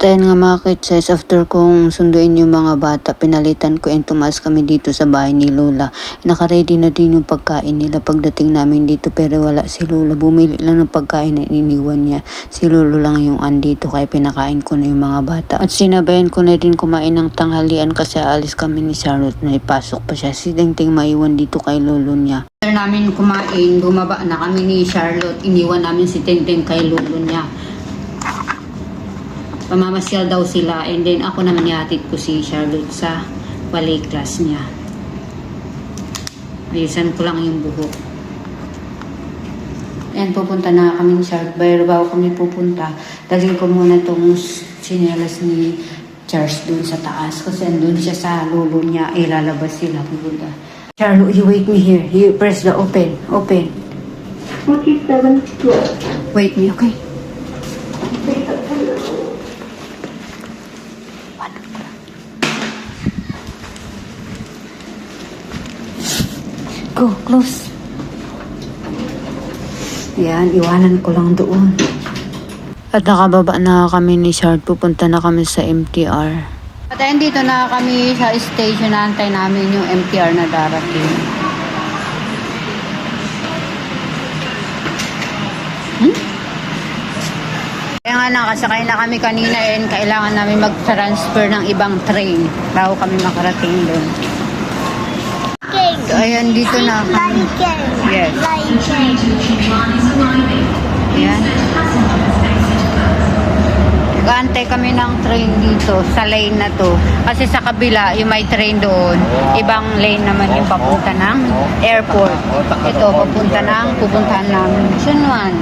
At nga mga kitses, after kong sunduin yung mga bata, pinalitan ko and tumaas kami dito sa bahay ni Lola. Nakaready na din yung pagkain nila pagdating namin dito pero wala si Lola. Bumili lang ng pagkain na iniwan niya. Si Lolo lang yung andito kaya pinakain ko na yung mga bata. At sinabayan ko na din kumain ng tanghalian kasi alis kami ni Charlotte na ipasok pa siya. Si Tingting maiwan dito kay Lolo niya. After namin kumain, bumaba na kami ni Charlotte. Iniwan namin si Tingting kay Lolo niya pamamasyal daw sila and then ako naman yatid ko si Charlotte sa ballet class niya. Ayusan ko lang yung buhok. And pupunta na kami ni Charlotte. Bago kami pupunta? Dalhin ko muna tong sinelas ni Charles dun sa taas. Kasi andun siya sa lolo niya. Ilalabas sila pupunta. Charlotte you wait me here. You press the open. Open. 47 floor. wait me okay Go, close. Yan, iwanan ko lang doon. At nakababa na kami ni Shard. Pupunta na kami sa MTR. At ayun, dito na kami sa station. Naantay namin yung MTR na darating. Hmm? Kaya nga nakasakay na kami kanina and kailangan namin mag-transfer ng ibang train bago kami makarating doon. Ayan, dito na kami. Yes. Ayan. Nag-aantay kami ng train dito sa lane na to. Kasi sa kabila, yung may train doon, ibang lane naman yung papunta ng airport. Ito, papunta ng pupuntahan namin. Sunwan.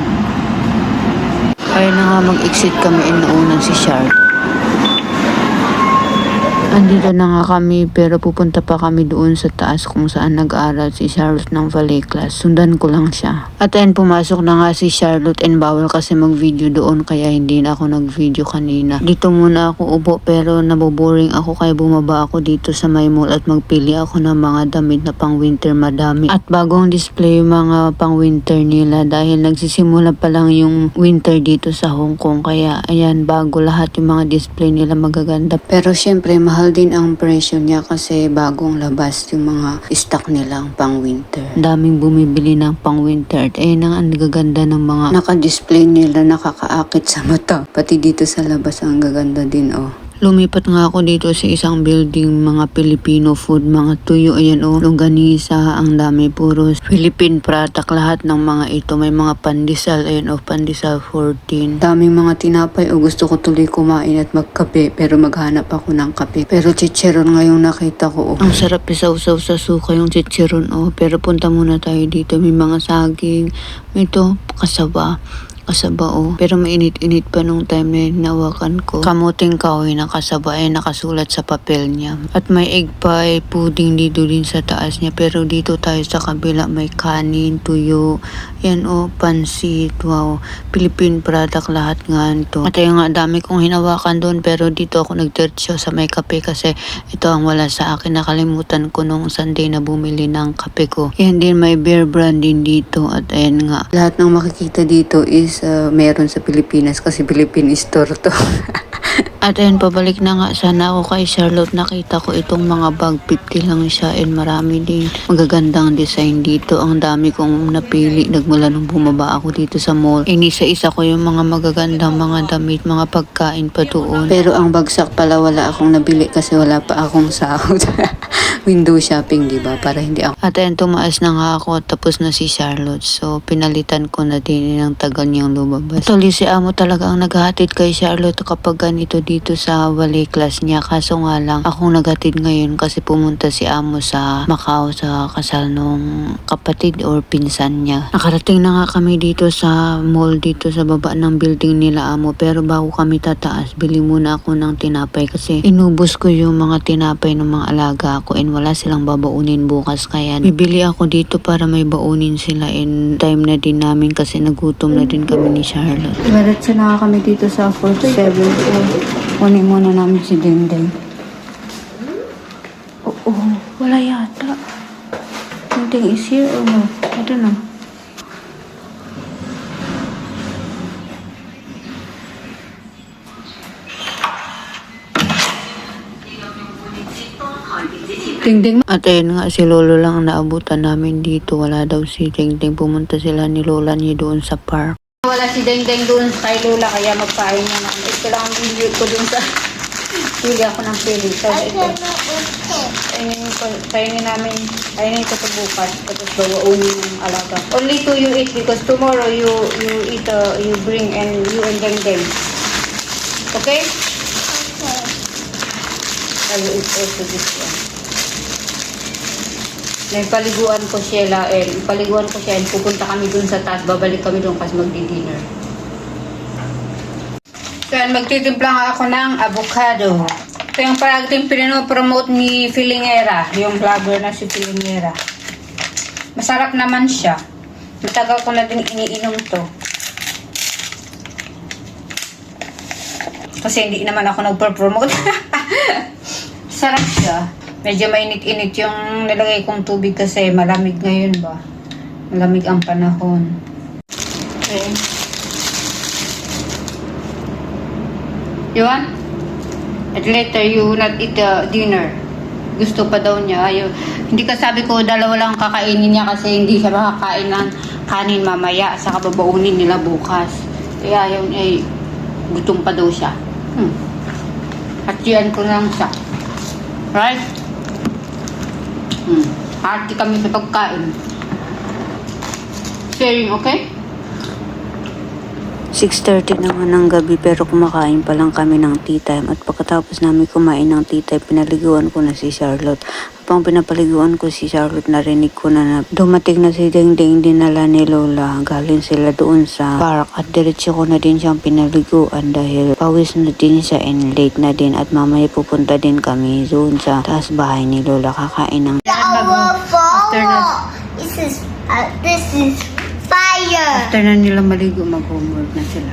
Ayun na nga, mag-exit kami nauna si Shark. Andito na nga kami pero pupunta pa kami doon sa taas kung saan nag-aral si Charlotte ng ballet class. Sundan ko lang siya. At ayun pumasok na nga si Charlotte and bawal kasi mag-video doon kaya hindi na ako nag-video kanina. Dito muna ako upo pero naboboring ako kaya bumaba ako dito sa may mall at magpili ako ng mga damit na pang winter madami. At bagong display mga pang winter nila dahil nagsisimula pa lang yung winter dito sa Hong Kong kaya ayan bago lahat yung mga display nila magaganda. Pero syempre mahal din ang presyo niya kasi bagong labas yung mga stock nilang pang winter. Daming bumibili ng pang winter at ayun ang ang gaganda ng mga naka-display nila nakakaakit sa mata. Pati dito sa labas ang gaganda din oh. Lumipat nga ako dito sa isang building, mga Filipino food, mga tuyo, ayan o, longganisa, ang dami, puro Philippine product, lahat ng mga ito, may mga pandesal, ayan o, pandesal 14. Daming mga tinapay o gusto ko tuloy kumain at magkape, pero maghanap ako ng kape. Pero chicheron ngayong nakita ko, oh. Ang sarap isaw-saw sa suka yung chicheron, oh, pero punta muna tayo dito, may mga saging, may ito, kasaba kasaba oh. Pero mainit-init pa nung time na hinawakan ko. Kamuting kahoy na kasaba nakasulat sa papel niya. At may egg pie, pudding dito din sa taas niya. Pero dito tayo sa kabila may kanin, tuyo, yan oh, pansit, wow. Philippine product lahat nga ito. At ayun nga, dami kong hinawakan doon pero dito ako nagdirtsyo sa may kape kasi ito ang wala sa akin. Nakalimutan ko nung Sunday na bumili ng kape ko. Yan din may beer brand din dito at ayan nga. Lahat ng makikita dito is uh, meron sa Pilipinas kasi Philippine store to. At ayun, pabalik na nga sana ako kay Charlotte. Nakita ko itong mga bag, 50 lang siya and marami din magagandang design dito. Ang dami kong napili nagmula nung bumaba ako dito sa mall. Inisa-isa ko yung mga magagandang mga damit, mga pagkain pa doon. Pero ang bagsak pala wala akong nabili kasi wala pa akong sahod. Window shopping, di ba? Para hindi ako. At ayun, tumaas na nga ako tapos na si Charlotte. So, pinalitan ko na din ng tagal niyang lumabas. Tuloy si Amo talaga ang naghahatid kay Charlotte kapag ganito dito sa ballet class niya. Kaso nga lang, akong naghatid ngayon kasi pumunta si Amo sa Macau sa kasal nung kapatid or pinsan niya. Nakarating na nga kami dito sa mall dito sa baba ng building nila Amo. Pero bago kami tataas, bili muna ako ng tinapay kasi inubos ko yung mga tinapay ng mga alaga ko and wala silang babaunin bukas. Kaya bibili ako dito para may baunin sila and time na din namin kasi nagutom na din kami ni Charlotte. Diretso na kami dito sa 47. Kunin muna namin si Dendeng. Oo, wala yata. Dendeng is here or no? I don't know. Tingting. At ayun nga, si Lolo lang naabutan namin dito. Wala daw si Tingting. Pumunta sila ni Lola niya doon sa park. Wala si Dengdeng doon kay Lola kaya magpain niya na. Ito lang ang video ko doon sa pili ako ng pili. So, ito. Kainin kainin namin, kainin ito bukas. Tapos bawaunin yung alaga. Only two you eat because tomorrow you you eat, uh, you bring and you and Dengdeng. Okay? I will eat also this one. Nagpaliguan ko siya eh, paliguan ko siya pupunta kami dun sa taas, babalik kami dun kasi magdi-dinner. So, magtitimpla nga ako ng avocado. Ito yung parang pinanopromote ni Filingera, yung vlogger na si Filingera. Masarap naman siya. Matagal ko na din iniinom to. Kasi hindi naman ako nagpo-promote. Sarap siya. Medyo mainit-init yung nilagay kong tubig kasi malamig ngayon ba. Malamig ang panahon. Okay. Want? At later, you not eat the dinner. Gusto pa daw niya. Ayaw. Hindi ka sabi ko, dalawa lang kakainin niya kasi hindi siya makakain ng kanin mamaya sa kababaunin nila bukas. Kaya ayaw niya, eh, gutom pa daw siya. Hmm. At yan ko lang siya. Right? Hmm. Hati kami sa pagkain. Sharing, okay? 6.30 na nga ng gabi pero kumakain pa lang kami ng tea time at pagkatapos namin kumain ng tea time pinaliguan ko na si Charlotte. Habang pinapaliguan ko si Charlotte narinig ko na, na dumating na si Dingding dinala ni Lola. Galing sila doon sa park at diretso ko na din siyang pinaliguan dahil pawis na din siya and late na din at mamaya pupunta din kami doon sa taas bahay ni Lola kakain ng After na, This is uh, this is fire. after na nila maligo mag-homework na sila.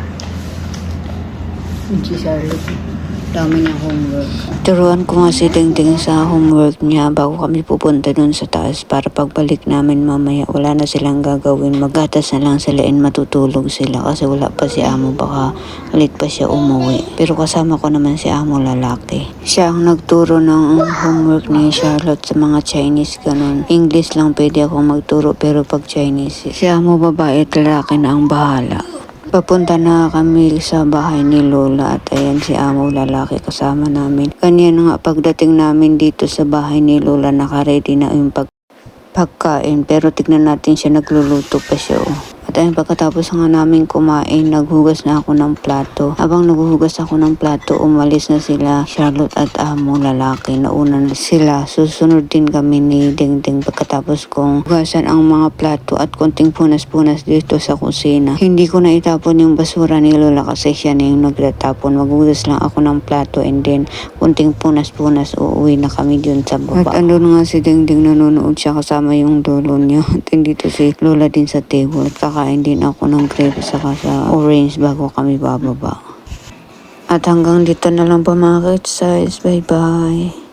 Si Charlotte. Dami niyang homework. Turuan ko nga si Dingding sa homework niya bago kami pupunta dun sa taas para pagbalik namin mamaya wala na silang gagawin. Magatas na lang sila and matutulog sila kasi wala pa si Amo baka late pa siya umuwi. Pero kasama ko naman si Amo lalaki. Siya ang nagturo ng homework ni Charlotte sa mga Chinese ganun. English lang pwede akong magturo pero pag Chinese, si Amo babae at lalaki na ang bahala. Papunta na kami sa bahay ni Lola at ayan si Amo lalaki kasama namin. Kanya nga pagdating namin dito sa bahay ni Lola nakaready na yung pag pagkain pero tignan natin siya nagluluto pa siya oh. At ayun pagkatapos nga namin kumain naghugas na ako ng plato. Habang naghuhugas ako ng plato umalis na sila Charlotte at Amo lalaki. Nauna na sila. Susunod din kami ni Dingding pagkatapos kong hugasan ang mga plato at konting punas-punas dito sa kusina. Hindi ko na itapon yung basura ni Lola kasi siya na yung nagtatapon. Maghugas lang ako ng plato and then konting punas-punas uuwi na kami dun sa baba. At andun nga si Dingding nanonood siya kasama yung lolo niya. At dito si Lola din sa table. At kakain din ako ng grape saka sa orange bago kami bababa. At hanggang dito na lang po mga kids. Bye bye.